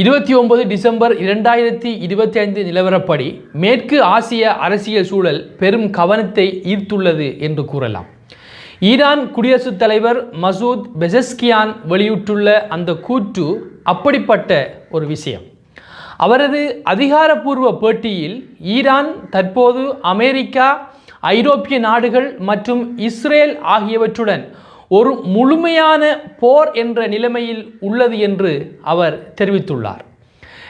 இருபத்தி ஒன்பது டிசம்பர் இரண்டாயிரத்தி இருபத்தி ஐந்து நிலவரப்படி மேற்கு ஆசிய அரசியல் சூழல் பெரும் கவனத்தை ஈர்த்துள்ளது என்று கூறலாம். ஈரான் குடியரசுத் தலைவர் மசூத் பெசஸ்கியான் வெளியிட்டுள்ள அந்த கூற்று அப்படிப்பட்ட ஒரு விஷயம். அவரது அதிகாரப்பூர்வ பேட்டியில் ஈரான் தற்போது அமெரிக்கா ஐரோப்பிய நாடுகள் மற்றும் இஸ்ரேல் ஆகியவற்றுடன் ஒரு முழுமையான போர் என்ற நிலைமையில் உள்ளது என்று அவர் தெரிவித்துள்ளார்.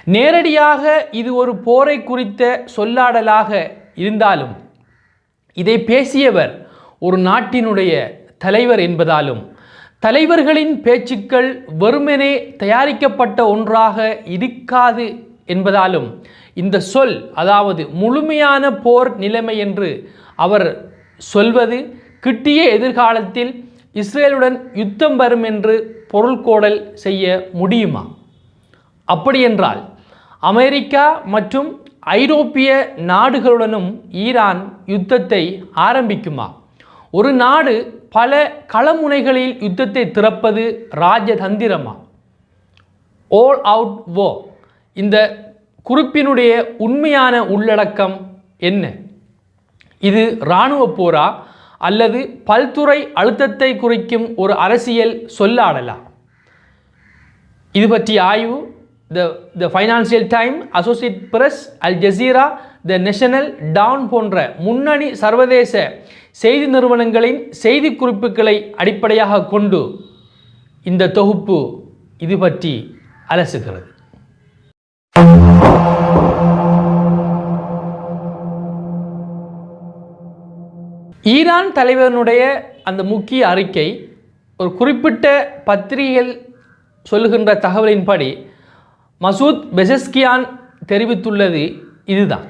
நேரடியாக இது ஒரு போரை குறித்த சொல்லாடலாக இருந்தாலும் இதை பேசியவர் ஒரு நாட்டினுடைய தலைவர் என்பதாலும் தலைவர்களின் பேச்சுக்கள் வெறுமனே தயாரிக்கப்பட்ட ஒன்றாக இருக்காது என்பதாலும் இந்த சொல் அதாவது முழுமையான போர் நிலைமை என்று அவர் சொல்வது கிட்டிய எதிர்காலத்தில் இஸ்ரேலுடன் யுத்தம் வரும் என்று பொருள்கோடல் செய்ய முடியுமா? அப்படியென்றால் அமெரிக்கா மற்றும் ஐரோப்பிய நாடுகளுடனும் ஈரான் யுத்தத்தை ஆரம்பிக்குமா? ஒரு நாடு பல களமுனைகளில் யுத்தத்தை திறப்பது ராஜதந்திரமா? ஓல் அவுட் வோ இந்த குறிப்பினுடைய உண்மையான உள்ளடக்கம் என்ன? இது இராணுவ போரா? அல்லது பல்துறை அழுத்தத்தை குறிக்கும் ஒரு அரசியல் சொல்லாடலா? இது பற்றிய ஆய்வு the the Financial Time Associate Press Al Jazeera the National Dawn போன்ற முன்னணி சர்வதேச செய்தி நிறுவனங்களின் செய்தி குறிப்புகளை அடிப்படையாக கொண்டு இந்த தொகுப்பு இது பற்றி அலசுகிறது. ஈரான் தலைவனுடைய அந்த முக்கிய அறிக்கை ஒரு குறிப்பிட்ட பத்திரிகைகள் சொல்லுகின்ற தகவலின்படி மசூத் பெசஸ்கியான் தெரிவித்துள்ளது இதுதான்.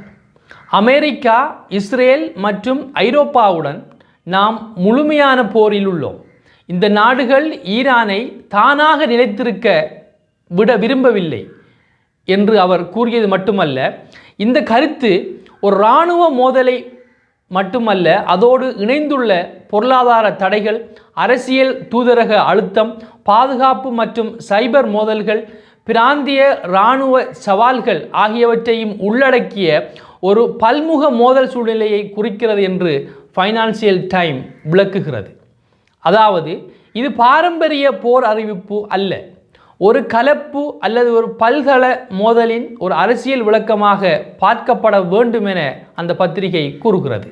அமெரிக்கா இஸ்ரேல் மற்றும் ஐரோப்பாவுடன் நாம் முழுமையான போரில் உள்ளோம். இந்த நாடுகள் ஈரானை தானாக நிலைத்திருக்க விட விரும்பவில்லை என்று அவர் கூறியது மட்டுமல்ல இந்த கருத்து ஒரு இராணுவ மோதலை மட்டுமல்ல அதோடு இணைந்துள்ள பொருளாதார தடைகள் அரசியல் தூதரக அழுத்தம் பாதுகாப்பு மற்றும் சைபர் மோதல்கள் பிராந்திய இராணுவ சவால்கள் ஆகியவற்றையும் உள்ளடக்கிய ஒரு பல்முக மோதல் சூழ்நிலையை குறிக்கிறது என்று ஃபைனான்சியல் டைம் விளக்குகிறது. அதாவது இது பாரம்பரிய போர் அறிவிப்பு அல்ல. ஒரு கலப்பு அல்லது ஒரு பல்கல மோதலின் ஒரு அரசியல் விளக்கமாக பார்க்கப்பட வேண்டும் என அந்த பத்திரிகை கூறுகிறது.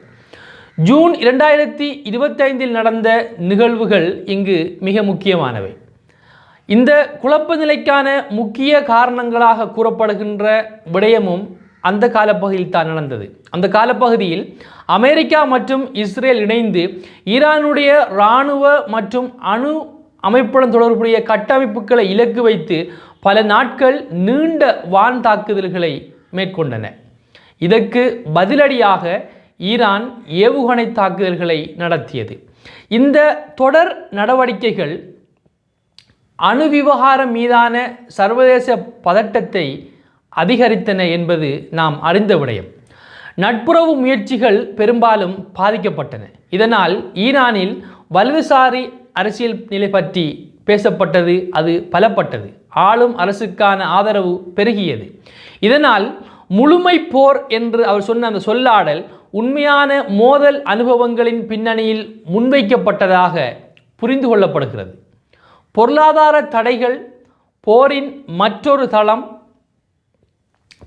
ஜூன் இரண்டாயிரத்தி இருபத்தைந்தில் நடந்த நிகழ்வுகள் இங்கு மிக முக்கியமானவை. இந்த குழப்ப நிலைக்கான முக்கிய காரணங்களாக கூறப்படுகின்ற விடயமும் அந்த காலப்பகுதியில் தான் நடந்தது. அந்த காலப்பகுதியில் அமெரிக்கா மற்றும் இஸ்ரேல் இணைந்து ஈரானுடைய இராணுவ மற்றும் அணு அமைப்புடன் தொடர்புடைய கட்டமைப்புகளை இலக்கு வைத்து பல நாட்கள் நீண்ட வான் தாக்குதல்களை மேற்கொண்டன. இதற்கு பதிலடியாக ஈரான் ஏவுகணை தாக்குதல்களை நடத்தியது. இந்த தொடர் நடவடிக்கைகள் அணு விவகாரம் மீதான சர்வதேச பதட்டத்தை அதிகரித்தன என்பது நாம் அறிந்த விடயம். நட்புறவு முயற்சிகள் பெரும்பாலும் பாதிக்கப்பட்டன. இதனால் ஈரானில் வலதுசாரி அரசியல் நிலை பற்றி பேசப்பட்டது அது பலப்பட்டது. ஆளும் அரசுக்கான ஆதரவு பெருகியது. இதனால் முழுமை போர் என்று அவர் சொன்ன அந்த சொல்லாடல் உண்மையான மோதல் அனுபவங்களின் பின்னணியில் முன்வைக்கப்பட்டதாக புரிந்து கொள்ளப்படுகிறது. பொருளாதார தடைகள் போரின் மற்றொரு தளம்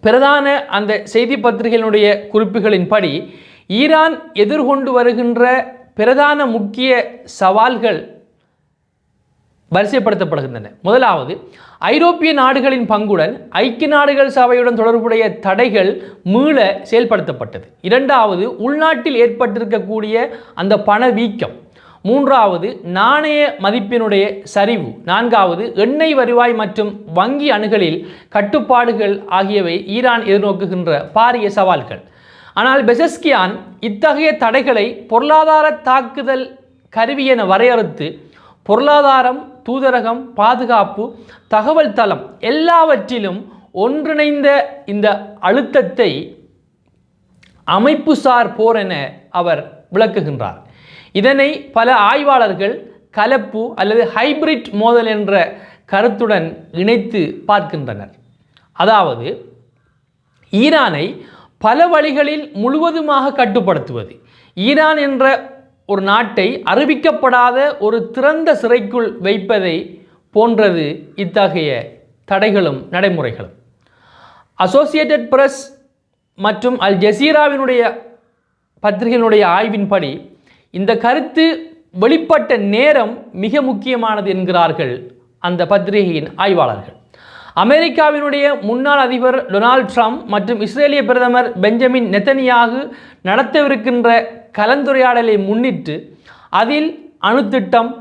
பிரதான அந்த செய்தி பத்திரிகையினுடைய குறிப்புகளின்படி ஈரான் எதிர்கொண்டு வருகின்ற பிரதான முக்கிய சவால்கள் வரிசைப்படுத்தப்படுகின்றன. முதலாவது ஐரோப்பிய நாடுகளின் பங்குடன் ஐக்கிய நாடுகள் சபையுடன் தொடர்புடைய தடைகள் மீள செயல்படுத்தப்பட்டது. இரண்டாவது உள்நாட்டில் ஏற்பட்டிருக்கக்கூடிய அந்த பணவீக்கம் மூன்றாவது நாணய மதிப்பினுடைய சரிவு. நான்காவது எண்ணெய் வருவாய் மற்றும் வங்கி அணுகலில் கட்டுப்பாடுகள் ஆகியவை ஈரான் எதிர்நோக்குகின்ற பாரிய சவால்கள். ஆனால் பெசஸ்கியான் இத்தகைய தடைகளை பொருளாதார தாக்குதல் கருவி என வரையறுத்து பொருளாதாரம் தூதரகம் பாதுகாப்பு தகவல் தளம் எல்லாவற்றிலும் ஒன்றிணைந்த இந்த அழுத்தத்தை அமைப்புசார் போர் என அவர் விளக்குகின்றார். இதனை பல ஆய்வாளர்கள் கலப்பு அல்லது ஹைபிரிட் மோதல் என்ற கருத்துடன் இணைத்து பார்க்கின்றனர். அதாவது ஈரானை பல வழிகளில் முழுவதுமாக கட்டுப்படுத்துவது ஈரான் என்ற ஒரு நாட்டை அறிவிக்கப்படாத ஒரு திறந்த சிறைக்குள் வைப்பதை போன்றது இத்தகைய தடைகளும் நடைமுறைகளும். அசோசியேட்டட் பிரஸ் மற்றும் அல் ஜசீராவினுடைய பத்திரிகையினுடைய ஆய்வின்படி இந்த கருத்து வெளிப்பட்ட நேரம் மிக முக்கியமானது என்கிறார்கள் அந்த பத்திரிகையின் ஆய்வாளர்கள். அமெரிக்காவினுடைய முன்னாள் அதிபர் டொனால்ட் ட்ரம்ப் மற்றும் இஸ்ரேலிய பிரதமர் பெஞ்சமின் நெத்தனியாகு நடத்தவிருக்கின்ற கலந்துரையாடலை முன்னிட்டு அதில் அணுத்திட்டம்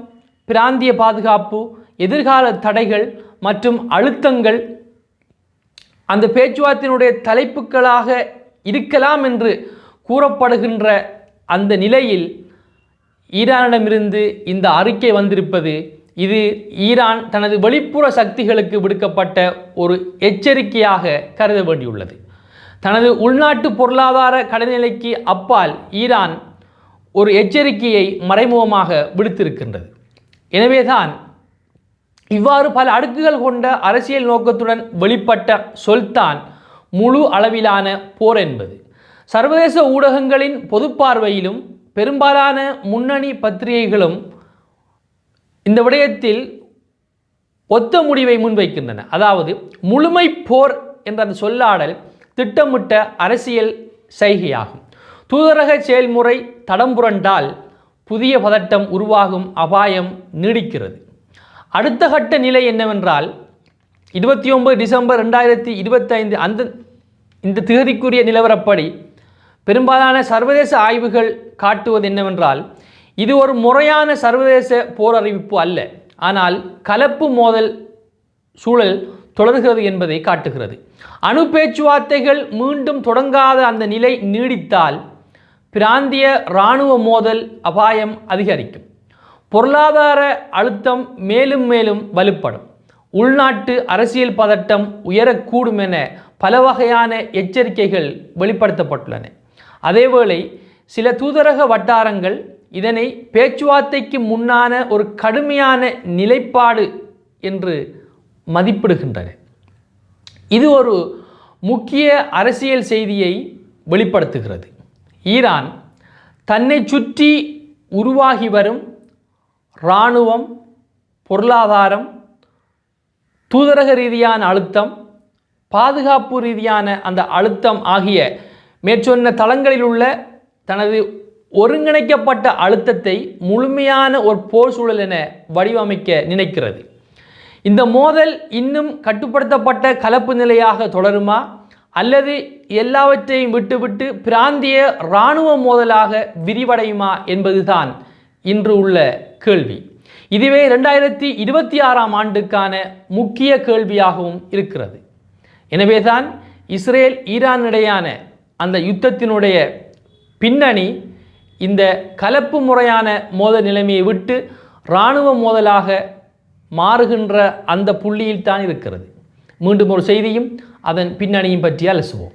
பிராந்திய பாதுகாப்பு எதிர்கால தடைகள் மற்றும் அழுத்தங்கள் அந்த பேச்சுவார்த்தையினுடைய தலைப்புகளாக இருக்கலாம் என்று கூறப்படுகின்ற அந்த நிலையில் ஈரானிடமிருந்து இந்த அறிக்கை வந்திருப்பது இது ஈரான் தனது வெளிப்புற சக்திகளுக்கு விடுக்கப்பட்ட ஒரு எச்சரிக்கையாக கருத வேண்டியுள்ளது. தனது உள்நாட்டு பொருளாதார கடைநிலைக்கு அப்பால் ஈரான் ஒரு எச்சரிக்கையை மறைமுகமாக விடுத்திருக்கின்றது. எனவேதான் இவ்வாறு பல அடுக்குகள் கொண்ட அரசியல் நோக்கத்துடன் வெளிப்பட்ட சொல்தான் முழு அளவிலான போர் என்பது. சர்வதேச ஊடகங்களின் பொதுப்பார்வையிலும் பெரும்பாலான முன்னணி பத்திரிகைகளும் இந்த விடயத்தில் ஒத்த முடிவை முன்வைக்கின்றன. அதாவது முழுமை போர் என்ற அந்த சொல்லாடல் திட்டமிட்ட அரசியல் செய்கையாகும் தூதரக செயல்முறை தடம் புரண்டால் புதிய பதட்டம் உருவாகும் அபாயம் நீடிக்கிறது. அடுத்த கட்ட நிலை என்னவென்றால் இருபத்தி ஒன்பது டிசம்பர் ரெண்டாயிரத்தி இருபத்தைந்து அந்த இந்த திகதிக்குரிய நிலவரப்படி பெரும்பாலான சர்வதேச ஆய்வுகள் காட்டுவது என்னவென்றால் இது ஒரு முறையான சர்வதேச போர் அறிவிப்பு அல்ல. ஆனால் கலப்பு மோதல் சூழல் தொடர்கிறது என்பதை காட்டுகிறது. அணு பேச்சுவார்த்தைகள் மீண்டும் தொடங்காத அந்த நிலை நீடித்தால் பிராந்திய இராணுவ மோதல் அபாயம் அதிகரிக்கும். பொருளாதார அழுத்தம் மேலும் மேலும் வலுப்படும். உள்நாட்டு அரசியல் பதட்டம் உயரக்கூடும் என பல வகையான எச்சரிக்கைகள் வெளிப்படுத்தப்பட்டுள்ளன. அதேவேளை சில தூதரக வட்டாரங்கள் இதனை பேச்சுவார்த்தைக்கு முன்னான ஒரு கடுமையான நிலைப்பாடு என்று மதிப்பிடுகின்றன. இது ஒரு முக்கிய அரசியல் செய்தியை வெளிப்படுத்துகிறது. ஈரான் தன்னை சுற்றி உருவாகி வரும் இராணுவம் பொருளாதாரம் தூதரக ரீதியான அழுத்தம் பாதுகாப்பு ரீதியான அந்த அழுத்தம் ஆகிய மேற்சொன்ன தளங்களில் உள்ள தனது ஒருங்கிணைக்கப்பட்ட அழுத்தத்தை முழுமையான ஒரு போர் சூழல் என வடிவமைக்க நினைக்கிறது. இந்த மோதல் இன்னும் கட்டுப்படுத்தப்பட்ட கலப்பு நிலையாக தொடருமா? அல்லது எல்லாவற்றையும் விட்டுவிட்டு பிராந்திய இராணுவ மோதலாக விரிவடையுமா என்பதுதான் இன்று உள்ள கேள்வி. இதுவே ரெண்டாயிரத்தி இருபத்தி ஆறாம் ஆண்டுக்கான முக்கிய கேள்வியாகவும் இருக்கிறது. எனவேதான் இஸ்ரேல் ஈரான் இடையான அந்த யுத்தத்தினுடைய பின்னணி இந்த கலப்பு முறையான மோதல் நிலைமையை விட்டு இராணுவ மோதலாக மாறுகின்ற அந்த புள்ளியில் தான் இருக்கிறது. மீண்டும் ஒரு செய்தியும் அதன் பின்னணியும் பற்றி அலசுவோம்.